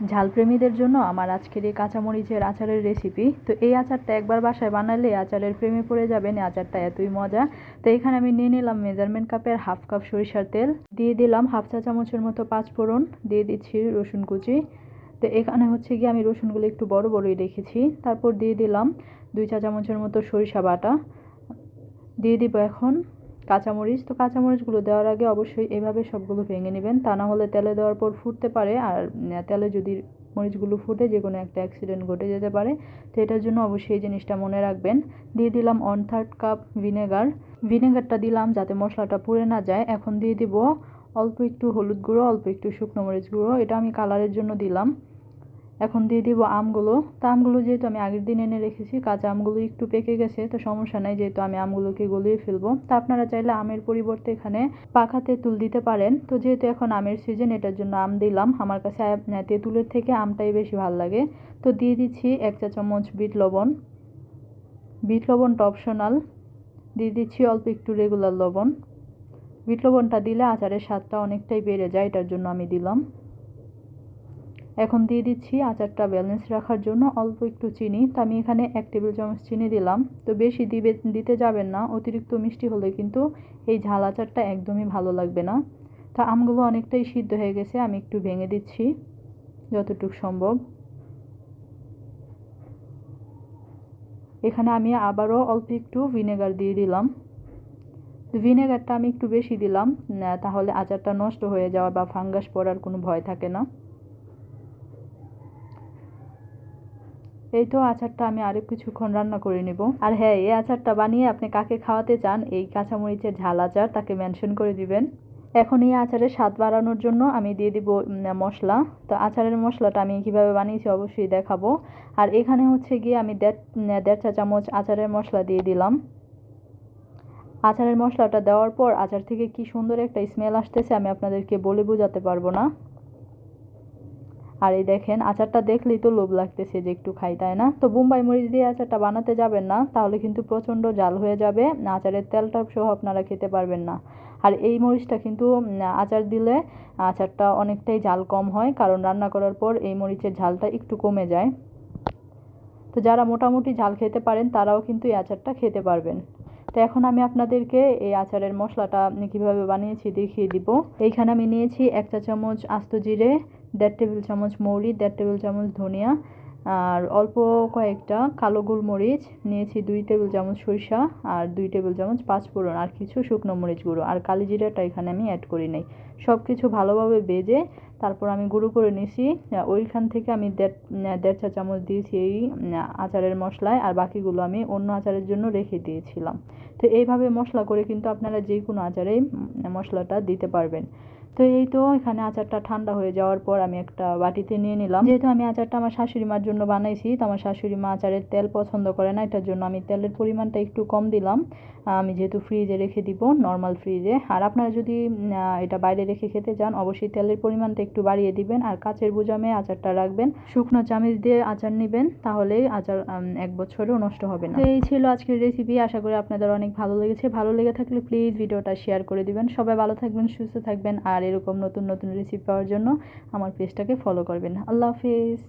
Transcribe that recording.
ঝালপ্রেমীদের জন্য আমার আজকের এই কাঁচামরিচের আচারের রেসিপি তো এই আচারটা একবার বাসায় বানালে আচারের প্রেমে পড়ে যাবেন, এই আচারটা এতই মজা। তো এখানে আমি নিয়ে নিলাম মেজারমেন্ট কাপের হাফ কাপ সরিষার তেল। দিয়ে দিলাম হাফ চা চামচের মতো পাঁচ ফোড়ন দিয়ে দিচ্ছি রসুন কুচি। তো এখানে হচ্ছে গিয়ে আমি রসুনগুলো একটু বড় বড়ই রেখেছি। তারপর দিয়ে দিলাম দুই চা চামচের মতো সরিষা বাটা। দিয়ে দিব এখন কাঁচামরিচ, তো কাঁচামরিচগুলো দেওয়ার আগে অবশ্যই এভাবে সবগুলো ভেঙে নেবেন। তা না হলে তেলে দেওয়ার পর ফুটতে পারে আর তেলে যদি মরিচগুলো ফুটে যে কোনো একটা অ্যাক্সিডেন্ট ঘটে যেতে পারে, তো এটার জন্য অবশ্যই এই জিনিসটা মনে রাখবেন। দিয়ে দিলাম ওয়ান থার্ড কাপ ভিনেগার ভিনেগারটা দিলাম যাতে মশলাটা পুড়ে না যায়। এখন দিয়ে দিব অল্প একটু হলুদ গুঁড়ো, অল্প একটু শুকনো মরিচ গুঁড়ো। এটা আমি কালারের জন্য দিলাম। এখন দিয়ে দিব আমগুলো। তা আমগুলো যেহেতু আমি আগের দিন এনে রেখেছি, কাঁচা আমগুলো একটু পেকে গেছে, তো সমস্যা নাই যেহেতু আমি আমগুলোকে গলিয়ে ফেলব। তা আপনারা চাইলে আমের পরিবর্তে এখানে পাখা তেঁতুল দিতে পারেন। তো যেহেতু এখন আমের সিজন এটার জন্য আম দিলাম। আমার কাছে তেঁতুলের থেকে আমটাই বেশি ভালো লাগে। তো দিয়ে দিচ্ছি এক চা চামচ বিট লবণ। বিট লবণটা অপশনাল দিয়ে দিচ্ছি অল্প একটু রেগুলার লবণ। বিট লবণটা দিলে আচারের স্বাদটা অনেকটাই বেড়ে যায়, এটার জন্য আমি দিলাম। এখন দিয়ে দিচ্ছি আচারটা ব্যালেন্স রাখার জন্য অল্প একটু চিনি। তো আমি এখানে এক টেবিল চামচ চিনি দিলাম। তো বেশি দিবে, দিতে যাবেন না। অতিরিক্ত মিষ্টি হলে কিন্তু এই ঝাল আচারটা একদমই ভালো লাগবে না। তো আমগুলো অনেকটাই সিদ্ধ হয়ে গেছে, আমি একটু ভেঙে দিচ্ছি যতটুকু সম্ভব। এখানে আমি আবারও অল্প একটু ভিনেগার দিয়ে দিলাম। ভিনেগারটা আমি একটু বেশি দিলাম তাহলে আচারটা নষ্ট হয়ে যাওয়া বা ফাঙ্গাস পড়ার কোনো ভয় থাকে না। এই তো আচারটা আমি আরও কিছুক্ষণ রান্না করে নেব। আর হ্যাঁ এই আচারটা বানিয়ে আপনি কাকে খাওয়াতে চান, এই কাঁচামরিচের ঝাল আচার তাকে মেনশন করে দিবেন। এখন এই আচারের স্বাদ বাড়ানোর জন্য আমি দিয়ে দিব মশলা। তো আচারের মশলাটা আমি কীভাবে বানিয়েছি অবশ্যই দেখাবো। আর এখানে হচ্ছে গিয়ে আমি দেড় দেড় চা চামচ আচারের মশলা দিয়ে দিলাম। আচারের মশলাটা দেওয়ার পর আচার থেকে কি সুন্দর একটা স্মেল আসতেছে আমি আপনাদেরকে বলে বোঝাতে পারব না। আর এই দেখেন, আচারটা দেখলেই তো লোভ লাগতেছে যে একটু খাই, তাই না? তো বোম্বাই মরিচ দিয়ে আচারটা বানাতে যাবেন না, তাহলে কিন্তু প্রচণ্ড জাল হয়ে যাবে, আচারের তেলটা সহ আপনারা খেতে পারবেন না। আর এই মরিচটা কিন্তু আচার দিলে আচারটা অনেকটাই ঝাল কম হয়, কারণ রান্না করার পর এই মরিচের ঝালটা একটু কমে যায়। তো যারা মোটামুটি ঝাল খেতে পারেন, তারাও কিন্তু এই আচারটা খেতে পারবেন। তো এখন আমি আপনাদেরকে এই আচারের মশলাটা কীভাবে বানিয়েছি দেখিয়ে দিব। এইখানে আমি নিয়েছি এক চা চামচ আস্ত জিরে দেড় টেবিল চামচ মৌরি, দেড় টেবিল চামচ ধনিয়া আর অল্প কয়েকটা কালো গোলমরিচ। নিয়েছি দুই টেবিল চামচ সরিষা আর দুই টেবিল চামচ পাঁচফোড়ন আর কিছু শুকনো মরিচ গুঁড়ো। আর কালি জিরাটা এখানে আমি অ্যাড করি নাই। সব কিছু ভালোভাবে বেজে তারপর আমি গুঁড়ো করে নিয়েছি। ওইখান থেকে আমি দেড় দেড় চা চামচ দিয়েছি এই আচারের মশলায় আর বাকিগুলো আমি অন্য আচারের জন্য রেখে দিয়েছিলাম। তো এইভাবে মশলা করে কিন্তু আপনারা যে কোনো আচারেই মশলাটা দিতে পারবেন। তো এই তো এখানে আচারটা ঠান্ডা হয়ে যাওয়ার পর আমি একটা বাটিতে নিয়ে নিলাম। যেহেতু আমি আচারটা আমার শাশুড়ি মার জন্য বানাইছি, তো আমার শাশুড়ি মা আচারের তেল পছন্দ করে না, এটার জন্য আমি তেলের পরিমাণটা একটু কম দিলাম। আমি যেহেতু ফ্রিজে রেখে দিব নর্মাল ফ্রিজে আর আপনারা যদি এটা বাইরে রেখে খেতে চান, অবশ্যই তেলের পরিমাণটা একটু বাড়িয়ে দিবেন। আর কাচের বুজামে আচারটা রাখবেন। শুকনো চামিচ দিয়ে আচার নেবেন, তাহলে আচার এক বছরেও নষ্ট হবে না। এই ছিল আজকের রেসিপি আশা করি আপনাদের অনেক ভালো লেগেছে। ভালো লেগে থাকলে প্লিজ ভিডিওটা শেয়ার করে দিবেন। সবাই ভালো থাকবেন, সুস্থ থাকবেন। আর এরকম নতুন নতুন রেসিপি পাওয়ার জন্য আমার পেজটাকে ফলো করবেন। আল্লাহ হাফিজ।